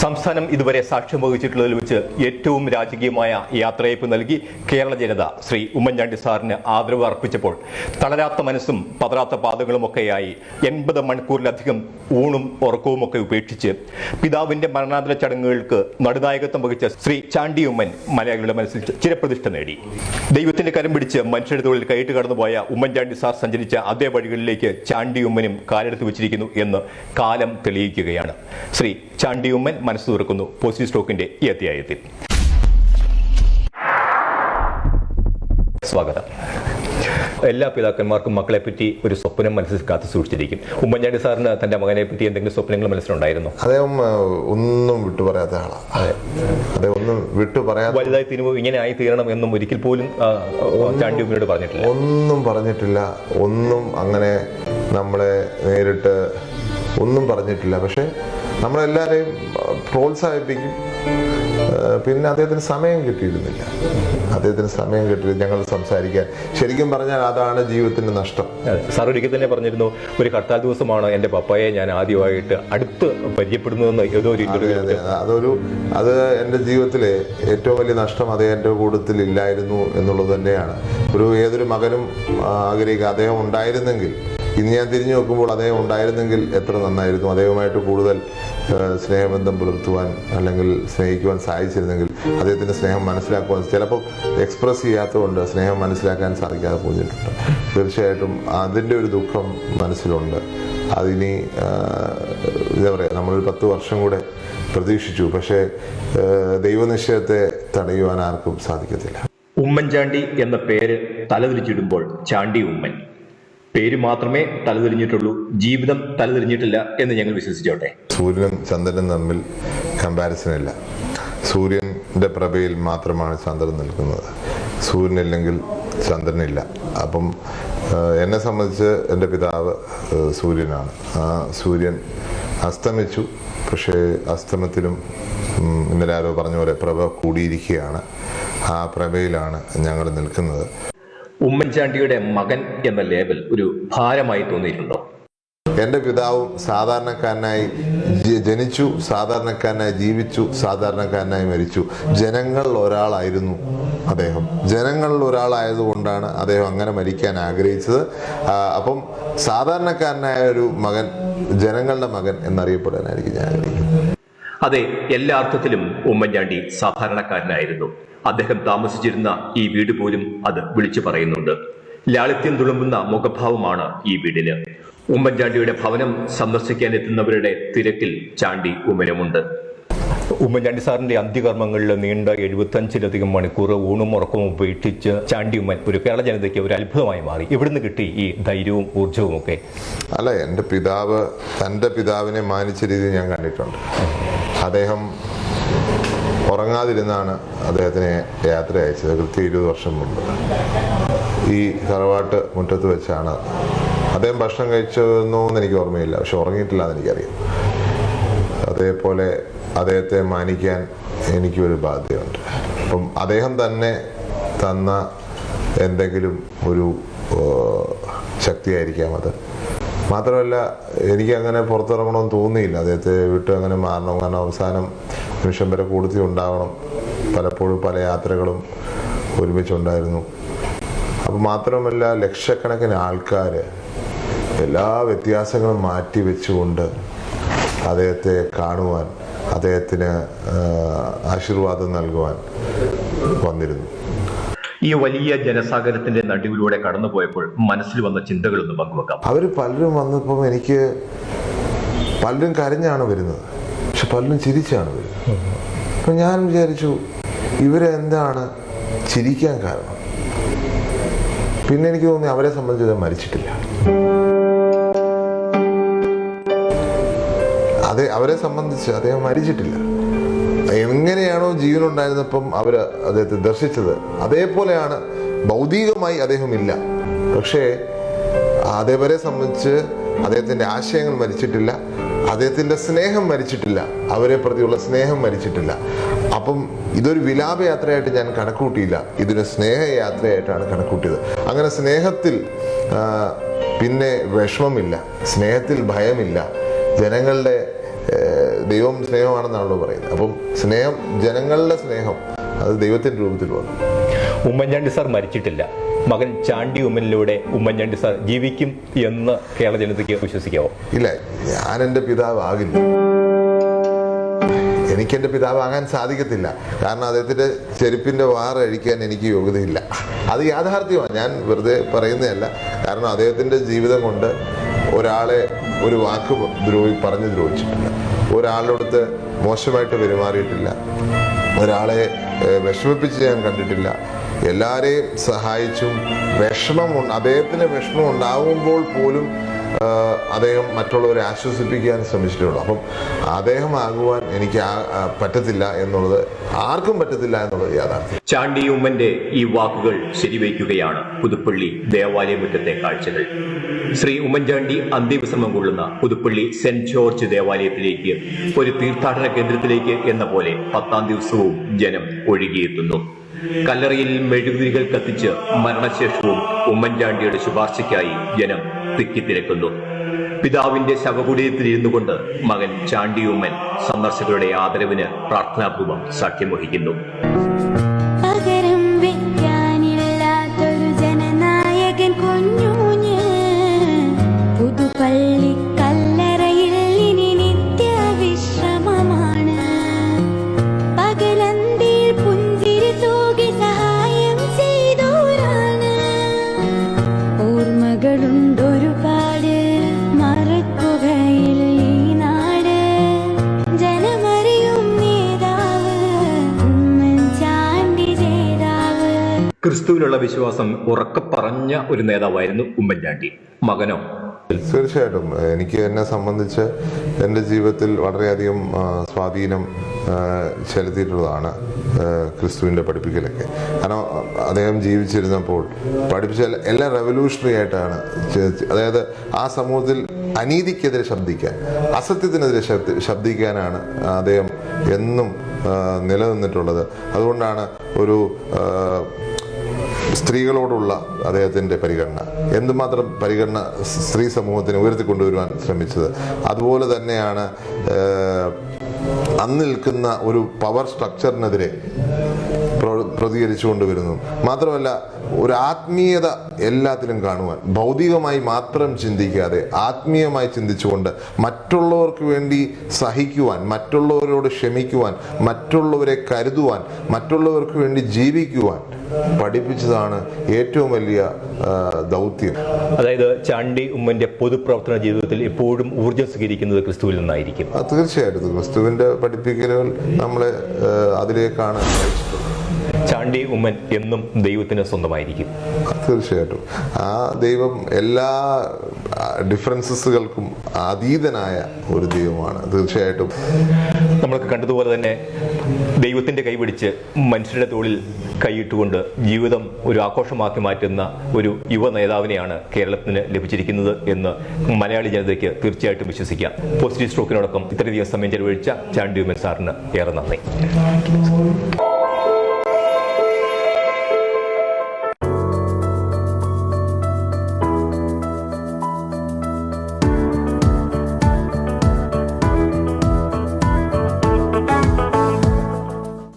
സംസ്ഥാനം ഇതുവരെ സാക്ഷ്യം വഹിച്ചിട്ടുള്ളതിൽ വെച്ച് ഏറ്റവും രാജകീയമായ യാത്രയയപ്പ് നൽകി കേരള ജനത ശ്രീ ഉമ്മൻചാണ്ടി സാറിന് ആദരവ് അർപ്പിച്ചപ്പോൾ തളരാത്ത മനസ്സും പതറാത്ത പാദങ്ങളുമൊക്കെയായി എൺപത് മണിക്കൂറിലധികം ഊണും ഉറക്കവുമൊക്കെ ഉപേക്ഷിച്ച് പിതാവിന്റെ മരണാന്തര ചടങ്ങുകൾക്ക് നടുനായകത്വം വഹിച്ച ശ്രീ ചാണ്ടി ഉമ്മൻ മലയാളികളുടെ മനസ്സിൽ ചിരപ്രതിഷ്ഠ നേടി. ദൈവത്തിന്റെ കരം പിടിച്ച് മനുഷ്യരുടെ തൊഴിൽ കയറ്റ് കടന്നുപോയ ഉമ്മൻചാണ്ടി സാർ സഞ്ചരിച്ച അതേ വഴികളിലേക്ക് ചാണ്ടി ഉമ്മനും കാലെടുത്ത് വെച്ചിരിക്കുന്നു എന്ന് കാലം തെളിയിക്കുകയാണ്. ശ്രീ ചാണ്ടി ഉമ്മൻ മനസ്സ് തുറക്കുന്നു. പോസിറ്റീവ് സ്റ്റോക്കിന്റെ ഈ അധ്യായത്തിൽ. സ്വാഗതം. എല്ലാ പിതാക്കന്മാർക്കും മക്കളെ പറ്റി ഒരു സ്വപ്നം മനസ്സിൽ കാത്തു സൂക്ഷിച്ചിരിക്കും. ഉമ്മൻചാണ്ടി സാറിന് തന്റെ മകനെ പറ്റി എന്തെങ്കിലും സ്വപ്നങ്ങൾ മനസ്സിലുണ്ടായിരുന്നു? അദ്ദേഹം ഒന്നും വിട്ടു പറയാത്ത ആളാണ് അദ്ദേഹം ഒന്നും വിട്ടു പറയാത്ത വലുതായി തീരുമ്പോ ഇങ്ങനെ ആയി തീരണം എന്നും ഒരിക്കൽ പോലും ചാണ്ടി ഉമ്മനോട് പറഞ്ഞിട്ടില്ല. ഒന്നും പറഞ്ഞിട്ടില്ല. ഒന്നും അങ്ങനെ നമ്മളെ നേരിട്ട് ഒന്നും പറഞ്ഞിട്ടില്ല. പക്ഷെ നമ്മളെല്ലാവരെയും പ്രോത്സാഹിപ്പിക്കും. പിന്നെ അദ്ദേഹത്തിന് സമയം കിട്ടിയിരുന്നില്ല. അദ്ദേഹത്തിന് സമയം കിട്ടി ഞങ്ങൾ സംസാരിക്കാൻ. ശരിക്കും പറഞ്ഞാൽ അതാണ് ജീവിതത്തിന്റെ നഷ്ടം. സാർ ഒരിക്കൽ തന്നെ പറഞ്ഞിരുന്നു ഒരു ഹർത്താൽ ദിവസമാണ് എന്റെ പപ്പയെ ഞാൻ ആദ്യമായിട്ട് അടുത്ത് പരിചയപ്പെടുന്നതെന്ന് ഏതോ ഒരു അതൊരു അത് എന്റെ ജീവിതത്തിലെ ഏറ്റവും വലിയ നഷ്ടം അത് എന്റെ കൂട്ടത്തിൽ ഇല്ലായിരുന്നു എന്നുള്ളത് തന്നെയാണ്. ഒരു ഏതൊരു മകനും ആഗ്രഹിക്കുക. അദ്ദേഹം ഉണ്ടായിരുന്നെങ്കിൽ ഇന്ന് ഞാൻ തിരിഞ്ഞു നോക്കുമ്പോൾ അദ്ദേഹം ഉണ്ടായിരുന്നെങ്കിൽ എത്ര നന്നായിരുന്നു. അദ്ദേഹവുമായിട്ട് കൂടുതൽ സ്നേഹബന്ധം പുലർത്തുവാൻ അല്ലെങ്കിൽ സ്നേഹിക്കുവാൻ സാധിച്ചിരുന്നെങ്കിൽ അദ്ദേഹത്തിന്റെ സ്നേഹം മനസ്സിലാക്കുവാൻ ചിലപ്പോൾ എക്സ്പ്രസ് ചെയ്യാത്തതുകൊണ്ട് സ്നേഹം മനസ്സിലാക്കാൻ സാധിക്കാതെ പോയിട്ടുണ്ട്. തീർച്ചയായിട്ടും അതിന്റെ ഒരു ദുഃഖം മനസ്സിലുണ്ട്. അതിനി എന്താ പറയുക നമ്മൾ പത്ത് വർഷം കൂടെ പ്രതീക്ഷിച്ചു. പക്ഷേ ദൈവനിശ്ചയത്തെ തടയുവാൻ ആർക്കും സാധിക്കത്തില്ല. ഉമ്മൻചാണ്ടി എന്ന പേര് തലതിരിച്ചിടുമ്പോൾ ചാണ്ടി ഉമ്മൻ. പേര് മാത്രമേ തലതിരിഞ്ഞിട്ടുള്ളൂ ജീവിതം തലതിരിഞ്ഞിട്ടില്ല എന്ന് ഞങ്ങൾ വിശ്വസിച്ചോട്ടെ. സൂര്യനും ചന്ദ്രനും തമ്മിൽ കമ്പാരിസൺ ഇല്ല. സൂര്യന്റെ പ്രഭയിൽ മാത്രമാണ് ചന്ദ്രൻ നിൽക്കുന്നത്. സൂര്യനില്ലെങ്കിൽ ചന്ദ്രനില്ല അപ്പം എന്നെ സംബന്ധിച്ച് എന്റെ പിതാവ് സൂര്യനാണ്. ആ സൂര്യൻ അസ്തമിച്ചു. പക്ഷേ അസ്തമത്തിലും ഇന്നലെ ആരോ പറഞ്ഞ പോലെ പ്രഭ കൂടിയിരിക്കുകയാണ്. ആ പ്രഭയിലാണ് ഞങ്ങൾ നിൽക്കുന്നത്. ഉമ്മൻചാണ്ടിയുടെ മകൻ എന്ന ലേബൽ ഒരു ഭാരമായി തോന്നിയിട്ടുണ്ടോ? എന്റെ പിതാവും സാധാരണക്കാരനായി ജനിച്ചു സാധാരണക്കാരനായി ജീവിച്ചു സാധാരണക്കാരനായി മരിച്ചു. ജനങ്ങളിൽ ഒരാളായിരുന്നു അദ്ദേഹം. ജനങ്ങളിൽ ഒരാളായതുകൊണ്ടാണ് അദ്ദേഹം അങ്ങനെ മരിക്കാൻ ആഗ്രഹിച്ചത്. അപ്പം സാധാരണക്കാരനായ ഒരു മകൻ ജനങ്ങളുടെ മകൻ എന്നറിയപ്പെടാനായിരിക്കും ഞാൻ ആഗ്രഹിക്കുന്നത്. അതെ എല്ലാ അർത്ഥത്തിലും ഉമ്മൻചാണ്ടി സാധാരണക്കാരനായിരുന്നു. അദ്ദേഹം താമസിച്ചിരുന്ന ഈ വീട് പോലും അത് വിളിച്ചു പറയുന്നുണ്ട്. ലാളിത്യം തുളുമ്പുന്ന മുഖഭാവമാണ് ഈ വീടിന്. ഉമ്മൻചാണ്ടിയുടെ ഭവനം സന്ദർശിക്കാൻ എത്തുന്നവരുടെ തിരക്കിൽ ചാണ്ടി ഉമരമുണ്ട് ഉമ്മൻചാണ്ടി സാറിന്റെ അന്ത്യകർമ്മങ്ങളിൽ നീണ്ട എഴുപത്തഞ്ചിലധികം മണിക്കൂർ ഊണും ഉറക്കവും ഉപേക്ഷിച്ച് ചാണ്ടി ഉമ്മൻ ഒരു കേരള ജനതയ്ക്ക് ഒരു അത്ഭുതമായി മാറി. ഇവിടുന്ന് കിട്ടി ഈ ധൈര്യവും ഊർജവും ഒക്കെ അല്ല എന്റെ പിതാവ് തന്റെ പിതാവിനെ മാനിച്ച രീതി ഞാൻ കണ്ടിട്ടുണ്ട്. അദ്ദേഹം ഉറങ്ങാതിരുന്നാണ് അദ്ദേഹത്തിനെ യാത്ര അയച്ചത്. കൃത്യം ഇരുപത് വർഷം മുമ്പ്. ഈ തറവാട്ട് മുറ്റത്ത് വെച്ചാണ് അദ്ദേഹം ഭക്ഷണം കഴിച്ചതെന്നോ എന്ന് എനിക്ക് ഓർമ്മയില്ല. പക്ഷെ ഉറങ്ങിയിട്ടില്ല എന്ന് എനിക്കറിയാം. അതേപോലെ അദ്ദേഹത്തെ മാനിക്കാൻ എനിക്കൊരു ബാധ്യതയുണ്ട്. അപ്പം അദ്ദേഹം തന്നെ തന്ന എന്തെങ്കിലും ഒരു ശക്തിയായിരിക്കാം അത്? മാത്രമല്ല എനിക്ക് അങ്ങനെ പുറത്തിറങ്ങണമെന്ന് തോന്നിയില്ല. അദ്ദേഹത്തെ വിട്ട് അങ്ങനെ മാറണം. കാരണം അവസാനം നിമിഷം വരെ കൂടുതൽ ഉണ്ടാവണം. പലപ്പോഴും പല യാത്രകളും ഒരുമിച്ചുണ്ടായിരുന്നു. അപ്പോൾ മാത്രമല്ല ലക്ഷക്കണക്കിന് ആൾക്കാർ എല്ലാ വ്യത്യാസങ്ങളും മാറ്റി വെച്ചുകൊണ്ട് അദ്ദേഹത്തെ കാണുവാൻ അദ്ദേഹത്തിന് ആശീർവാദം നൽകുവാൻ വന്നിരുന്നു. ഈ വലിയ ജനസാഗരത്തിന്റെ നടുവിലൂടെ കടന്നുപോയപ്പോൾ മനസ്സിൽ വന്ന ചിന്തകളൊന്ന് പങ്കുവെക്കാം. അവർ പലരും വന്നപ്പം എനിക്ക് പലരും കരഞ്ഞാണ് വരുന്നത്. പക്ഷെ പലരും ചിരിച്ചാണ് വരുന്നത്. അപ്പം ഞാൻ വിചാരിച്ചു ഇവരെന്താണ് ചിരിക്കാൻ കാരണം? പിന്നെ എനിക്ക് തോന്നി അവരെ സംബന്ധിച്ച് മരിച്ചിട്ടില്ല. അതെ അവരെ സംബന്ധിച്ച് അദ്ദേഹം മരിച്ചിട്ടില്ല. എങ്ങനെയാണോ ജീവൻ ഉണ്ടായിരുന്നപ്പം അവർ അദ്ദേഹത്തെ ദർശിച്ചത്. അതേപോലെയാണ് ഭൗതികമായി അദ്ദേഹം ഇല്ല. പക്ഷേ അതേവരെ സംബന്ധിച്ച് അദ്ദേഹത്തിന്റെ ആശയങ്ങൾ മരിച്ചിട്ടില്ല. അദ്ദേഹത്തിന്റെ സ്നേഹം മരിച്ചിട്ടില്ല. അവരെ പ്രതിയുള്ള സ്നേഹം മരിച്ചിട്ടില്ല. അപ്പം ഇതൊരു വിലാപയാത്രയായിട്ട് ഞാൻ കണക്കൂട്ടിയില്ല. ഇതൊരു സ്നേഹയാത്രയായിട്ടാണ് കണക്കൂട്ടിയത്. അങ്ങനെ സ്നേഹത്തിൽ പിന്നെ വിഷമമില്ല. സ്നേഹത്തിൽ ഭയമില്ല. ജനങ്ങളുടെ ദൈവം സ്നേഹമാണെന്നാണല്ലോ പറയുന്നത്. അപ്പം സ്നേഹം ജനങ്ങളുടെ സ്നേഹം അത് ദൈവത്തിന്റെ രൂപത്തിൽ വന്നു. ഉമ്മൻചാണ്ടി സാർ മരിച്ചിട്ടില്ല. മകൻ ചാണ്ടി ഉമ്മനിലൂടെ ഉമ്മൻചാണ്ടി സാർ ജീവിക്കും എന്ന് കേരള ജനതയ്ക്ക് വിശ്വസിക്കാവോ? ഇല്ല ഞാൻ എന്റെ പിതാവ് ആകില്ല. എനിക്ക് എന്റെ പിതാവ് ആകാൻ സാധിക്കത്തില്ല. കാരണം അദ്ദേഹത്തിന്റെ ചെരുപ്പിന്റെ വാറ് അഴിക്കാൻ എനിക്ക് യോഗ്യതയില്ല. അത് യാഥാർത്ഥ്യമാണ്. ഞാൻ വെറുതെ പറയുന്നതല്ല. കാരണം അദ്ദേഹത്തിന്റെ ജീവിതം കൊണ്ട് ഒരാളെ ഒരു വാക്ക് ദ്രോഹി പറഞ്ഞു ദ്രോഹിച്ചിട്ടില്ല. ഒരാളോടത്ത് മോശമായിട്ട് പെരുമാറിയിട്ടില്ല. ഒരാളെ വിഷമിപ്പിച്ച് ഞാൻ കണ്ടിട്ടില്ല. എല്ലാവരെയും സഹായിച്ചും വിഷമം അദ്ദേഹത്തിന് വിഷമം ഉണ്ടാകുമ്പോൾ പോലും അദ്ദേഹം മറ്റുള്ളവരെ ആശ്വസിപ്പിക്കാൻ ശ്രമിച്ചിട്ടുള്ളു. അപ്പം അദ്ദേഹം ആകുവാൻ എനിക്ക് പറ്റത്തില്ല എന്നുള്ളത് ആർക്കും പറ്റത്തില്ല എന്നുള്ളത് യാഥാർത്ഥ്യം. ചാണ്ടി ഉമ്മന്റെ ഈ വാക്കുകൾ ശരിവയ്ക്കുകയാണ് പുതുപ്പള്ളി ദേവാലയമുറ്റത്തെ കാഴ്ചകൾ. ശ്രീ ഉമ്മൻചാണ്ടി അന്ത്യവിശ്രമം കൊള്ളുന്ന പുതുപ്പള്ളി സെന്റ് ജോർജ് ദേവാലയത്തിലേക്ക് ഒരു തീർത്ഥാടന കേന്ദ്രത്തിലേക്ക് എന്ന പോലെ പത്താം ദിവസവും ജനം ഒഴുകിയെത്തുന്നു. കല്ലറയിൽ മെഴുകുതിരികൾ കത്തിച്ച് മരണശേഷവും ഉമ്മൻചാണ്ടിയുടെ ശുപാർശയ്ക്കായി ജനം തിക്കിത്തിരക്കുന്നു പിതാവിന്റെ ശവകുടീരത്തിൽ കൊണ്ട് മകൻ ചാണ്ടിയുമ്മൻ സന്ദർശകരുടെ ആദരവിന് പ്രാർത്ഥനാപൂർവം സാക്ഷ്യം വഹിക്കുന്നു. വിശ്വാസം ഉറക്കെ പറഞ്ഞ ഒരു നേതാവായിരുന്നു ഉമ്മൻചാണ്ടി. മകനോ? തീർച്ചയായിട്ടും. എനിക്ക് എന്നെ സംബന്ധിച്ച് എന്റെ ജീവിതത്തിൽ വളരെയധികം സ്വാധീനം ചെലുത്തിയിട്ടുള്ളതാണ് ക്രിസ്തുവിന്റെ പഠിപ്പിക്കലൊക്കെ. കാരണം അദ്ദേഹം ജീവിച്ചിരുന്നപ്പോൾ പഠിപ്പിച്ച എല്ലാ- റെവല്യൂഷണറി ആയിട്ടാണ് അതായത് ആ സമൂഹത്തിൽ അനീതിക്കെതിരെ ശബ്ദിക്കാൻ അസത്യത്തിനെതിരെ ശബ്ദ- ശബ്ദിക്കാനാണ് അദ്ദേഹം എന്നും നിലനിന്നിട്ടുള്ളത്. അതുകൊണ്ടാണ് ഒരു സ്ത്രീകളോടുള്ള അദ്ദേഹത്തിന്റെ പരിഗണന. എന്തുമാത്രം പരിഗണന സ്ത്രീ സമൂഹത്തിന് ഉയർത്തിക്കൊണ്ടുവരുവാൻ ശ്രമിച്ചത്? അതുപോലെ തന്നെയാണ് അന്ന് നിൽക്കുന്ന ഒരു പവർ സ്ട്രക്ചറിനെതിരെ പ്രതികരിച്ചുകൊണ്ട് വരുന്നു മാത്രമല്ല ഒരു ആത്മീയത എല്ലാത്തിലും കാണുവാൻ ഭൗതികമായി മാത്രം ചിന്തിക്കാതെ ആത്മീയമായി ചിന്തിച്ചുകൊണ്ട് മറ്റുള്ളവർക്ക് വേണ്ടി സഹിക്കുവാൻ മറ്റുള്ളവരോട് ക്ഷമിക്കുവാൻ മറ്റുള്ളവരെ കരുതുവാൻ മറ്റുള്ളവർക്ക് വേണ്ടി ജീവിക്കുവാൻ പഠിപ്പിച്ചതാണ് ഏറ്റവും വലിയ ദൗത്യം. അതായത് ചാണ്ടി ഉമ്മന്റെ പൊതുപ്രവർത്തന ജീവിതത്തിൽ എപ്പോഴും ഊർജം സ്വീകരിക്കുന്നത് ക്രിസ്തുവിൽ നിന്നായിരിക്കും. തീർച്ചയായിട്ടും. ക്രിസ്തുവിന്റെ പഠിപ്പിക്കലുകൾ നമ്മളെ അതിലേക്കാണ് ചാണ്ടി ഉമ്മൻ എന്നും ദൈവത്തിന് സ്വന്തമായിരിക്കും. തീർച്ചയായിട്ടും. ആ ദൈവം എല്ലാ ഡിഫറൻസസുകൾക്കും അതീതനായ ഒരു ദൈവമാണ്. തീർച്ചയായിട്ടും. നമ്മൾക്ക് കണ്ടതുപോലെ തന്നെ ദൈവത്തിന്റെ കൈപിടിച്ച് മനുഷ്യരുടെ തോളിൽ കൈയിട്ടുകൊണ്ട് ജീവിതം ഒരു ആഘോഷമാക്കി മാറ്റുന്ന ഒരു യുവ നേതാവിനെയാണ് കേരളത്തിന് ലഭിച്ചിരിക്കുന്നത് എന്ന് മലയാളി ജനതയ്ക്ക് തീർച്ചയായിട്ടും വിശ്വസിക്കാം. പോസിറ്റീവ് സ്ട്രോക്കിനോടൊപ്പം ഇത്രയധികം സമയം ചെലവഴിച്ച ചാണ്ടി ഉമ്മൻ സാറിന് ഏറെ നന്ദി.